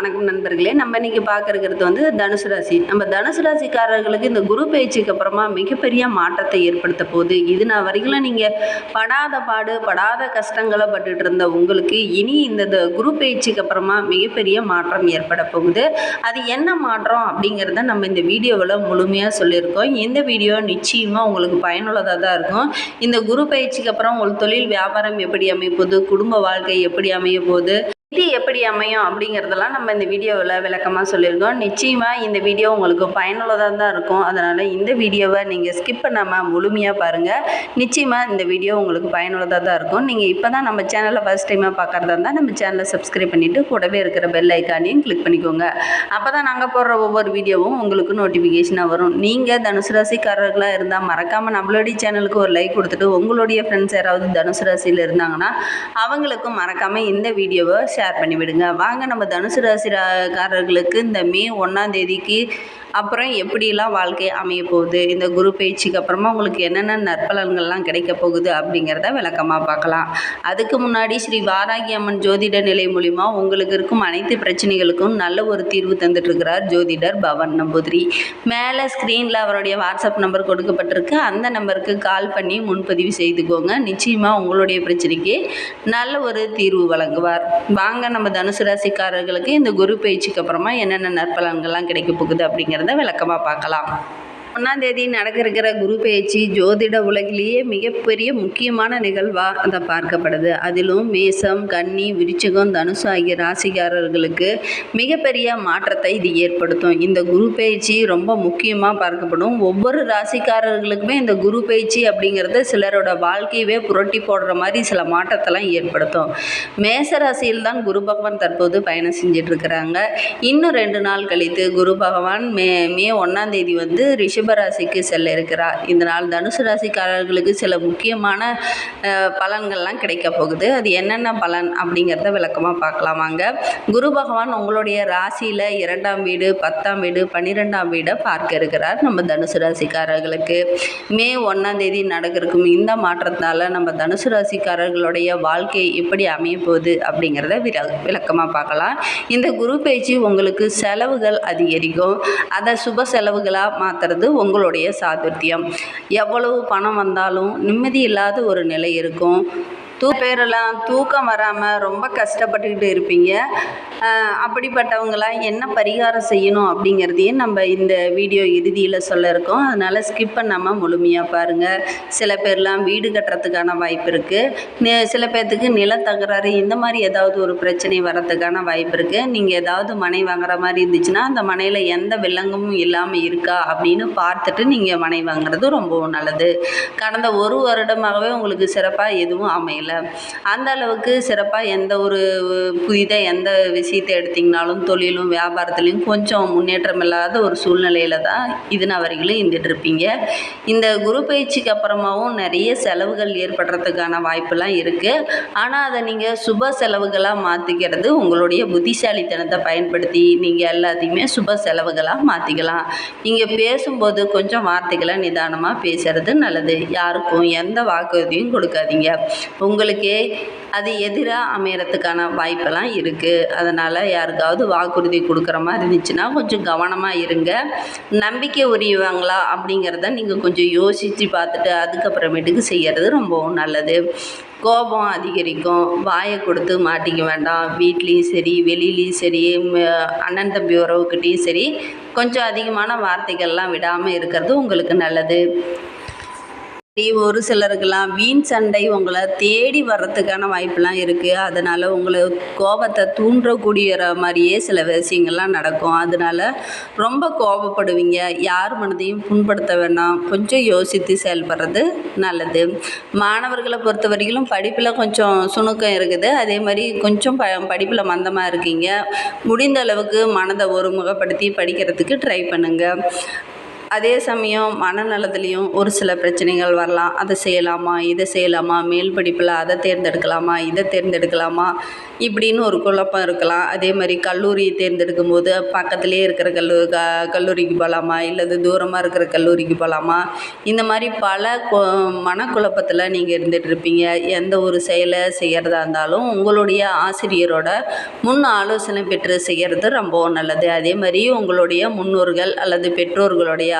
வணக்கம் நண்பர்களே. நம்ம இன்னைக்கு பார்க்கறது வந்து தனுசு ராசி. நம்ம தனுசு ராசிக்காரர்களுக்கு இந்த குரு பயிற்சிக்கு அப்புறமா மிகப்பெரிய மாற்றத்தை ஏற்படுத்த போகுது. இது நான் வரைக்கும் நீங்கள் படாத பாடு படாத கஷ்டங்களை பட்டுட்டு இருந்த உங்களுக்கு இனி இந்த த- குரு பயிற்சிக்கு அப்புறமா மிகப்பெரிய மாற்றம் ஏற்பட போகுது. அது என்ன மாற்றம் அப்படிங்கிறத நம்ம இந்த வீடியோவில் முழுமையாக சொல்லியிருக்கோம். இந்த வீடியோ நிச்சயமாக உங்களுக்கு பயனுள்ளதாக தான் இருக்கும். இந்த குரு பயிற்சிக்கு அப்புறம் உங்கள் தொழில் வியாபாரம் எப்படி அமைப்போது போகுது? குடும்ப வாழ்க்கை எப்படி அமைய போகுது? இது எப்படி அமையும் அப்படிங்கிறதெல்லாம் நம்ம இந்த வீடியோவில் விளக்கமாக சொல்லியிருக்கோம். நிச்சயமாக இந்த வீடியோ உங்களுக்கு பயனுள்ளதாக தான் இருக்கும். அதனால் இந்த வீடியோவை நீங்கள் ஸ்கிப் பண்ணாமல் முழுமையாக பாருங்கள் நிச்சயமாக இந்த வீடியோ உங்களுக்கு பயனுள்ளதாக தான் இருக்கும். நீங்கள் இப்போ தான் நம்ம சேனலை ஃபஸ்ட் டைமாக பார்க்குறதா இருந்தால் நம்ம சேனலை சப்ஸ்கிரைப் பண்ணிவிட்டு கூடவே இருக்கிற பெல் ஐக்கானையும் கிளிக் பண்ணிக்கோங்க. அப்போ தான் நாங்கள் போடுற ஒவ்வொரு வீடியோவும் உங்களுக்கு நோட்டிஃபிகேஷனாக வரும். நீங்கள் தனுசு ராசிக்காரர்களாக இருந்தால் மறக்காமல் நம்மளுடைய சேனலுக்கு ஒரு லைக் கொடுத்துட்டு உங்களுடைய ஃப்ரெண்ட்ஸ் யாராவது தனுசு ராசியில் இருந்தாங்கன்னா அவங்களுக்கும் மறக்காமல் இந்த வீடியோவை ஷேர் பண்ணிவிடுங்க வாங்க நம்ம தனுசு ராசிக்காரர்களுக்கு இந்த மே ஒன்றாம் தேதிக்கு அப்புறம் எப்படிலாம் வாழ்க்கை அமைய போகுது? இந்த குரு பயிற்சிக்கு அப்புறமா உங்களுக்கு என்னென்ன நற்பலன்கள்லாம் கிடைக்க போகுது அப்படிங்கிறத விளக்கமாக பார்க்கலாம். அதுக்கு முன்னாடி ஸ்ரீ வாராகி அம்மன் ஜோதிட நிலை மூலிமா உங்களுக்கு இருக்கும் அனைத்து பிரச்சனைகளுக்கும் நல்ல ஒரு தீர்வு தந்துட்டு இருக்கிறார் ஜோதிடர் பவன் நம்பூதிரி. மேலே ஸ்க்ரீனில் அவருடைய வாட்ஸ்அப் நம்பர் கொடுக்கப்பட்டிருக்கு. அந்த நம்பருக்கு கால் பண்ணி முன்பதிவு செய்துக்கோங்க. நிச்சயமாக உங்களுடைய பிரச்சனைக்கு நல்ல ஒரு தீர்வு வழங்குவார். வாங்க நம்ம தனுசு ராசிக்காரர்களுக்கு இந்த குரு பயிற்சிக்கு அப்புறமா என்னென்ன நற்பலன்கள்லாம் கிடைக்க போகுது அப்படிங்கிறத விளக்கமாக பார்க்கலாம். ஒன்றாம் தேதி நடக்க இருக்கிற குரு பயிற்சி ஜோதிட உலகிலேயே மிகப்பெரிய முக்கியமான நிகழ்வாக அதை பார்க்கப்படுது. அதிலும் மேசம் கன்னி விருச்சிகம் தனுசு ஆகிய ராசிக்காரர்களுக்கு மிகப்பெரிய மாற்றத்தை இது ஏற்படுத்தும். இந்த குரு பயிற்சி ரொம்ப முக்கியமாக பார்க்கப்படும். ஒவ்வொரு ராசிக்காரர்களுக்குமே இந்த குரு பயிற்சி அப்படிங்கிறது சிலரோட வாழ்க்கையவே புரட்டி போடுற மாதிரி சில மாற்றத்தெல்லாம் ஏற்படுத்தும். மேச ராசியில் தான் குரு பகவான் தற்போது பயணம் செஞ்சிட்ருக்கிறாங்க. இன்னும் ரெண்டு நாள் கழித்து குரு பகவான் மே மே ஒன்றாம் தேதி வந்து ரிஷபராசிக்கு செல்ல இருக்கிறார். இந்த நாள் தனுசு ராசிக்காரர்களுக்கு சில முக்கியமான பலன்கள்லாம் கிடைக்க போகுது. அது என்னென்ன பலன் அப்படிங்கிறத விளக்கமாக பார்க்கலாம் வாங்க. குரு பகவான் உங்களுடைய ராசியில் இரண்டாம் வீடு பத்தாம் வீடு பன்னிரெண்டாம் வீடை பார்க்க இருக்கிறார் நம்ம தனுசு ராசிக்காரர்களுக்கு. மே ஒன்றாம் தேதி நடக்கிறக்கும் இந்த மாற்றத்தால் நம்ம தனுசு ராசிக்காரர்களுடைய வாழ்க்கை எப்படி அமைய போகுது அப்படிங்கிறத விர விளக்கமாக பார்க்கலாம். இந்த குரு பேச்சு உங்களுக்கு செலவுகள் அதிகரிக்கும். அதை சுப செலவுகளாக மாற்றுறது உங்களுடைய சாதுர்த்தியம். எவ்வளவு பணம் வந்தாலும் நிம்மதி இல்லாத ஒரு நிலை இருக்கும். தூ பேரெல்லாம் தூக்கம் வராமல் ரொம்ப கஷ்டப்பட்டுக்கிட்டு இருப்பீங்க. அப்படிப்பட்டவங்களாம் என்ன பரிகாரம் செய்யணும் அப்படிங்கிறதையும் நம்ம இந்த வீடியோ இறுதியில் சொல்ல இருக்கோம். அதனால் ஸ்கிப் பண்ணாமல் முழுமையாக பாருங்கள் சில பேர்லாம் வீடு கட்டுறதுக்கான வாய்ப்பு இருக்குது சில பேர்த்துக்கு நில தகராறு இந்த மாதிரி ஏதாவது ஒரு பிரச்சனை வரத்துக்கான வாய்ப்பு இருக்குது நீங்கள் ஏதாவது மனை வாங்குற மாதிரி இருந்துச்சுன்னா அந்த மனையில் எந்த வில்லங்கமும் இல்லாமல் இருக்கா அப்படின்னு பார்த்துட்டு நீங்கள் மனை வாங்குறது ரொம்பவும் நல்லது. கடந்த ஒரு வருடமாகவே உங்களுக்கு சிறப்பாக எதுவும் அமையலை. அந்த அளவுக்கு சிறப்பாக எந்த ஒரு புதிதாக எந்த விஷயத்தை எடுத்திங்கனாலும் தொழிலும் வியாபாரத்துலேயும் கொஞ்சம் முன்னேற்றம் இல்லாத ஒரு சூழ்நிலையில் தான் இது நான் வரைக்கும் இருந்துட்டு இருப்பீங்க. இந்த குரு பயிற்சிக்கு அப்புறமாவும் நிறைய செலவுகள் ஏற்படுறதுக்கான வாய்ப்பெல்லாம் இருக்குது ஆனால் அதை நீங்கள் சுப செலவுகளாக மாற்றிக்கிறது உங்களுடைய புத்திசாலித்தனத்தை பயன்படுத்தி நீங்கள் எல்லாத்தையுமே சுப செலவுகளாக மாற்றிக்கலாம் நீங்கள் பேசும்போது கொஞ்சம் வார்த்தைகளை நிதானமாக பேசுறது நல்லது. யாருக்கும் எந்த வாக்குறுதியும் கொடுக்காதீங்க. உங்கள் உங்களுக்கே அது எதிராக அமையறதுக்கான வாய்ப்பெல்லாம் இருக்குது அதனால் யாருக்காவது வாக்குறுதி கொடுக்குற மாதிரி இருந்துச்சுன்னா கொஞ்சம் கவனமாக இருங்க. நம்பிக்கை உரியவங்களா அப்படிங்கிறத நீங்கள் கொஞ்சம் யோசித்து பார்த்துட்டு அதுக்கப்புறமேட்டுக்கு செய்கிறது ரொம்பவும் நல்லது. கோபம் அதிகரிக்கும். வாயை கொடுத்து மாட்டிக்க வேண்டாம். வீட்லேயும் சரி வெளியிலையும் சரி அண்ணன் தம்பி உறவுக்கிட்டேயும் சரி கொஞ்சம் அதிகமான வார்த்தைகள்லாம் விடாமல் இருக்கிறது உங்களுக்கு நல்லது. ஒரு சிலருக்கெல்லாம் வீண் சண்டை உங்களை தேடி வர்றதுக்கான வாய்ப்பெல்லாம் இருக்குது அதனால் உங்களை கோபத்தை தூண்டக்கூடிய மாதிரியே சில விஷயங்கள்லாம் நடக்கும். அதனால் ரொம்ப கோபப்படுவீங்க. யார் மனதையும் புண்படுத்த வேண்டாம் கொஞ்சம் யோசித்து செயல்படுறது நல்லது. மாணவர்களை பொறுத்த வரைக்கும் படிப்பில் கொஞ்சம் சுணுக்கம் இருக்குது. அதே மாதிரி கொஞ்சம் ப படிப்பில் மந்தமாக இருக்கீங்க. முடிந்த அளவுக்கு மனதை ஒருமுகப்படுத்தி படிக்கிறதுக்கு ட்ரை பண்ணுங்கள் அதே சமயம் மனநலத்துலேயும் ஒரு சில பிரச்சனைகள் வரலாம். அதை செய்யலாமா? இதை செய்யலாமா? மேல் படிப்பில் அதை தேர்ந்தெடுக்கலாமா? இதை தேர்ந்தெடுக்கலாமா? இப்படின்னு ஒரு குழப்பம் இருக்கலாம். அதே மாதிரி கல்லூரி தேர்ந்தெடுக்கும் போது பக்கத்துலேயே இருக்கிற கல்லூ க கல்லூரிக்கு போகலாமா இல்லது தூரமாக இருக்கிற கல்லூரிக்கு போகலாமா இந்த மாதிரி பல கொ மனக்குழப்பத்தில் நீங்கள் இருந்துகிட்டு இருப்பீங்க எந்த ஒரு செயலை செய்கிறதா இருந்தாலும் உங்களுடைய ஆசிரியரோட முன் ஆலோசனை பெற்று செய்கிறது ரொம்பவும் நல்லது. அதே மாதிரி உங்களுடைய முன்னோர்கள் அல்லது பெற்றோர்களுடைய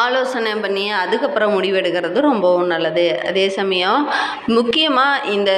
ஆலோசனை பண்ணி அதுக்கப்புறம் முடிவெடுக்கிறது ரொம்பவும் நல்லது. அதே சமயம் முக்கியமாக இந்த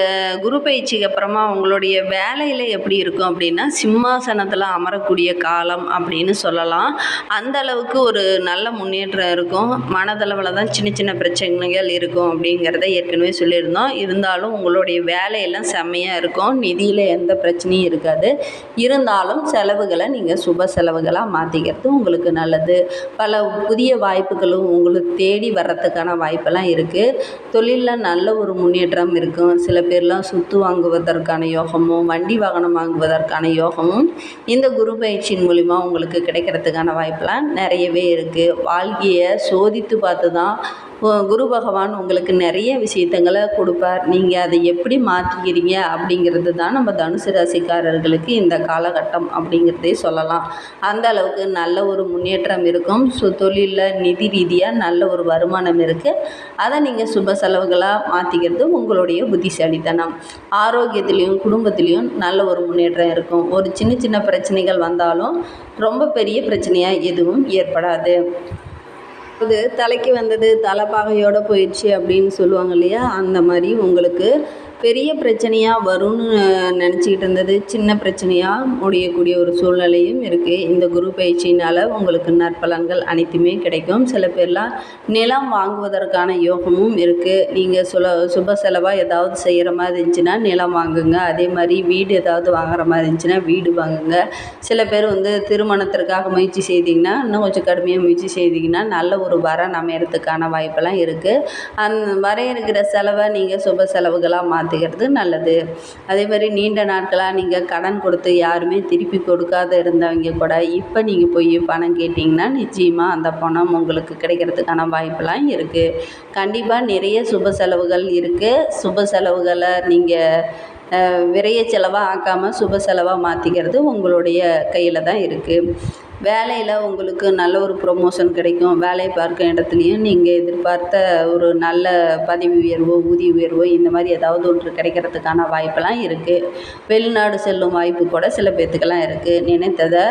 குரு பயிற்சிக்கு அப்புறமா உங்களுடைய வேலையில் எப்படி இருக்கும் அப்படின்னா சிம்மாசனத்தில் அமரக்கூடிய காலம் அப்படின்னு சொல்லலாம். அந்த அளவுக்கு ஒரு நல்ல முன்னேற்றம் இருக்கும். மனதளவில் தான் சின்ன சின்ன பிரச்சனைகள் இருக்கும் அப்படிங்கிறத ஏற்கனவே சொல்லியிருந்தோம். இருந்தாலும் உங்களுடைய வேலையெல்லாம் செம்மையாக இருக்கும். நிதியில் எந்த பிரச்சனையும் இருக்காது. இருந்தாலும் செலவுகளை நீங்கள் சுப செலவுகளாக மாற்றிக்கிறது உங்களுக்கு நல்லது. பல புதிய வாய்ப்புகளும் உங்களுக்கு தேடி வர்றதுக்கான வாய்ப்பெல்லாம் இருக்குது தொழிலில் நல்ல ஒரு முன்னேற்றம் இருக்கும். சில பேர்லாம் சொத்து வாங்குவதற்கான யோகமும் வண்டி வாகனம் வாங்குவதற்கான யோகமும் இந்த குரு பயிற்சியின் மூலிமா உங்களுக்கு கிடைக்கிறதுக்கான வாய்ப்பெல்லாம் நிறையவே இருக்குது வாழ்க்கையை சோதித்து பார்த்து தான் குரு பகவான் உங்களுக்கு நிறைய விஷயத்தங்களை கொடுப்பார். நீங்கள் அதை எப்படி மாற்றிக்கிறீங்க அப்படிங்கிறது தான் நம்ம தனுசு ராசிக்காரர்களுக்கு இந்த காலகட்டம் அப்படிங்கிறதே சொல்லலாம். அந்த அளவுக்கு நல்ல ஒரு முன்னேற்றம் இருக்கும். ஸோ தொழிலில் நிதி ரீதியாக நல்ல ஒரு வருமானம் இருக்குது அதை நீங்கள் சுப செலவுகளாக மாற்றிக்கிறது உங்களுடைய புத்திசாலித்தனம். ஆரோக்கியத்துலேயும் குடும்பத்துலேயும் நல்ல ஒரு முன்னேற்றம் இருக்கும். ஒரு சின்ன சின்ன பிரச்சனைகள் வந்தாலும் ரொம்ப பெரிய பிரச்சனையாக எதுவும் ஏற்படாது. அது தலைக்கு வந்தது தலைப்பாகையோட போயிடுச்சு அப்படின்னு சொல்லுவாங்க இல்லையா? அந்த மாதிரி உங்களுக்கு பெரிய பிரச்சனையாக வரும்னு நினச்சிக்கிட்டு இருந்தது. சின்ன பிரச்சனையாக முடியக்கூடிய ஒரு சூழ்நிலையும் இருக்குது இந்த குரு பயிற்சியினால் உங்களுக்கு நற்பலன்கள் அனைத்துமே கிடைக்கும். சில பேர்லாம் நிலம் வாங்குவதற்கான யோகமும் இருக்குது நீங்கள் சுல சுப செலவாக ஏதாவது செய்கிற மாதிரி இருந்துச்சுன்னா நிலம் வாங்குங்க. அதே மாதிரி வீடு ஏதாவது வாங்குற மாதிரி இருந்துச்சுன்னா வீடு வாங்குங்க. சில பேர் வந்து திருமணத்திற்காக முயற்சி செய்தீங்கன்னா இன்னும் கொஞ்சம் கடுமையாக முயற்சி செய்தீங்கன்னா நல்ல ஒரு வரம் அமையறதுக்கான வாய்ப்பெல்லாம் இருக்குது அந் வர இருக்கிற செலவை நீங்கள் சுப செலவுகளாக மாற்றி மாற்றிக்கிறது நல்லது. அதே மாதிரி நீண்ட நாட்களாக நீங்கள் கடன் கொடுத்து யாருமே திருப்பி கொடுக்காத இருந்தவங்க கூட இப்போ நீங்கள் போய் பணம் கேட்டிங்கன்னா நிச்சயமாக அந்த பணம் உங்களுக்கு கிடைக்கிறதுக்கான வாய்ப்பெல்லாம் இருக்குது கண்டிப்பாக நிறைய சுப செலவுகள் இருக்குது சுப செலவுகளை நீங்கள் விரைய செலவாக ஆக்காமல் சுப செலவாக மாற்றிக்கிறது உங்களுடைய கையில் தான் இருக்குது வேலையில் உங்களுக்கு நல்ல ஒரு ப்ரொமோஷன் கிடைக்கும். வேலை பார்க்கும் இடத்துலையும் நீங்கள் எதிர்பார்த்த ஒரு நல்ல பதவி உயர்வோ ஊதிய உயர்வோ இந்த மாதிரி ஏதாவது ஒன்று கிடைக்கிறதுக்கான வாய்ப்பெல்லாம் இருக்குது வெளிநாடு செல்லும் வாய்ப்பு கூட சில பேர்த்துக்கெல்லாம் இருக்குது நினைத்ததை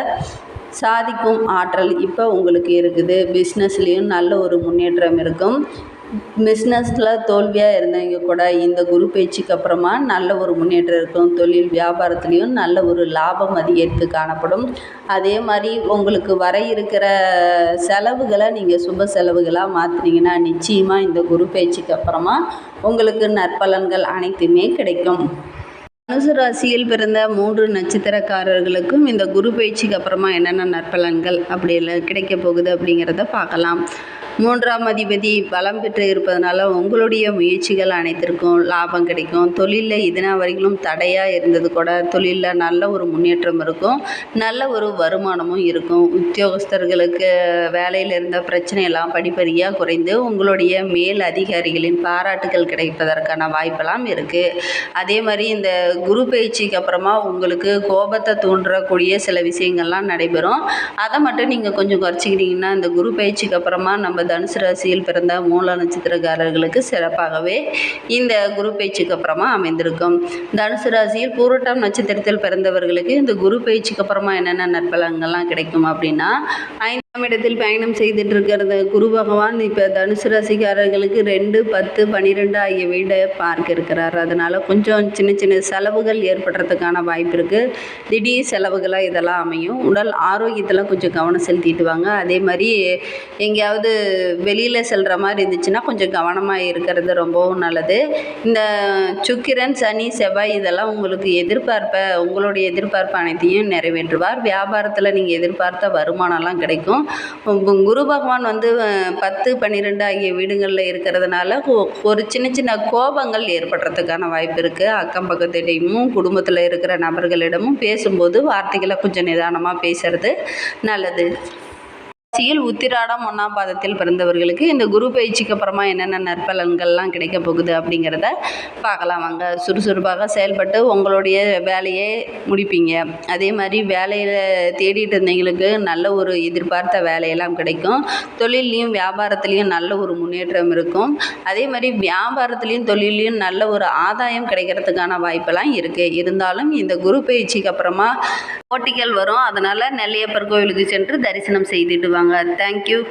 சாதிக்கும் ஆற்றல் இப்போ உங்களுக்கு இருக்குது. பிஸ்னஸ்லேயும் நல்ல ஒரு முன்னேற்றம் இருக்கும். பிஸ்னஸில் தோல்வியாக இருந்தவங்க கூட இந்த குரு பயிற்சிக்கு அப்புறமா நல்ல ஒரு முன்னேற்றம் இருக்கும். தொழில் வியாபாரத்துலேயும் நல்ல ஒரு லாபம் அதிகரித்து காணப்படும். அதே மாதிரி உங்களுக்கு வர இருக்கிற செலவுகளை நீங்கள் சுப செலவுகளாக மாற்றினீங்கன்னா நிச்சயமாக இந்த குரு பயிற்சிக்கு அப்புறமா உங்களுக்கு நற்பலன்கள் அனைத்துமே கிடைக்கும். தனுசு ராசியில் பிறந்த மூன்று நட்சத்திரக்காரர்களுக்கும் இந்த குரு பயிற்சிக்கு அப்புறமா என்னென்ன நற்பலன்கள் அப்படி கிடைக்க போகுது அப்படிங்கிறத பார்க்கலாம். மூன்றாம் அதிபதி பலம் பெற்று இருப்பதனால உங்களுடைய முயற்சிகள் அனைத்திற்கும் லாபம் கிடைக்கும். தொழிலில் இதனா வரைக்கும் தடையாக இருந்தது கூட தொழிலில் நல்ல ஒரு முன்னேற்றம் இருக்கும். நல்ல ஒரு வருமானமும் இருக்கும். உத்தியோகஸ்தர்களுக்கு வேலையில் இருந்த பிரச்சனையெல்லாம் படிப்படியாக குறைந்து உங்களுடைய மேல் அதிகாரிகளின் பாராட்டுகள் கிடைப்பதற்கான வாய்ப்பெல்லாம் இருக்குது அதே மாதிரி இந்த குரு பயிற்சிக்கு அப்புறமா உங்களுக்கு கோபத்தை தூண்டக்கூடிய சில விஷயங்கள்லாம் நடைபெறும். அதை மட்டும் நீங்கள் கொஞ்சம் குறைச்சிக்கிட்டிங்கன்னா இந்த குரு பயிற்சிக்கு அப்புறமா நம்ம தனுசு ராசியில் பிறந்த மூல நட்சத்திரக்காரர்களுக்கு சிறப்பாகவே இந்த குரு பயிற்சிக்கு அப்புறமா அமைந்திருக்கும். தனுசு ராசியில் பூரட்டாம் நட்சத்திரத்தில் பிறந்தவர்களுக்கு இந்த குரு பயிற்சிக்கு அப்புறமா என்னென்ன நற்பலன்கள்லாம் கிடைக்கும் அப்படின்னா இடத்தில் பயணம் செய்துட்டு இருக்கிறது குரு பகவான் இப்போ தனுசு ராசிக்காரர்களுக்கு ரெண்டு பத்து பன்னிரெண்டு ஆகிய வீடை பார்க்க இருக்கிறார் அதனால் கொஞ்சம் சின்ன சின்ன செலவுகள் ஏற்படுறதுக்கான வாய்ப்பு இருக்குது திடீர் செலவுகளாக இதெல்லாம் அமையும். உடல் ஆரோக்கியத்தில் கொஞ்சம் கவனம் செலுத்திட்டு வாங்க அதே மாதிரி எங்கேயாவது வெளியில் செல்கிற மாதிரி இருந்துச்சுன்னா கொஞ்சம் கவனமாக இருக்கிறது ரொம்பவும் நல்லது. இந்த சுக்கிரன் சனி செவ்வாய் இதெல்லாம் உங்களுக்கு எதிர்பார்ப்பை உங்களுடைய எதிர்பார்ப்பு அனைத்தையும் நிறைவேற்றுவார். வியாபாரத்தில் நீங்கள் எதிர்பார்த்த வருமானம்லாம் கிடைக்கும். குரு பகவான் வந்து பத்து பன்னிரெண்டு ஆகிய வீடுகளில் இருக்கிறதுனால ஒரு சின்ன சின்ன கோபங்கள் ஏற்படுறதுக்கான வாய்ப்பு இருக்குது அக்கம் பக்கத்திடையும் குடும்பத்தில் இருக்கிற நபர்களிடமும் பேசும்போது வார்த்தைகளை கொஞ்சம் நிதானமாக பேசுகிறது நல்லது. ராசியில் உத்திராடம் ஒன்றாம் பாதத்தில் பிறந்தவர்களுக்கு இந்த குரு பயிற்சிக்கு அப்புறமா என்னென்ன நற்பலன்கள்லாம் கிடைக்க போகுது அப்படிங்கிறத பார்க்கலாம் வாங்க. சுறுசுறுப்பாக செயல்பட்டு உங்களுடைய வேலையை முடிப்பீங்க. அதே மாதிரி வேலையில் தேடிட்டு இருந்தவங்களுக்கு நல்ல ஒரு எதிர்பார்த்த வேலையெல்லாம் கிடைக்கும். தொழிலையும் வியாபாரத்துலேயும் நல்ல ஒரு முன்னேற்றம் இருக்கும். அதே மாதிரி வியாபாரத்துலேயும் தொழிலையும் நல்ல ஒரு ஆதாயம் கிடைக்கிறதுக்கான வாய்ப்பெல்லாம் இருக்குது இருந்தாலும் இந்த குரு பயிற்சிக்கு அப்புறமா போட்டிகள் வரும். அதனால் நெல்லையப்பர் கோவிலுக்கு சென்று தரிசனம் செய்துட்டு வாங்க. தேங்க்யூ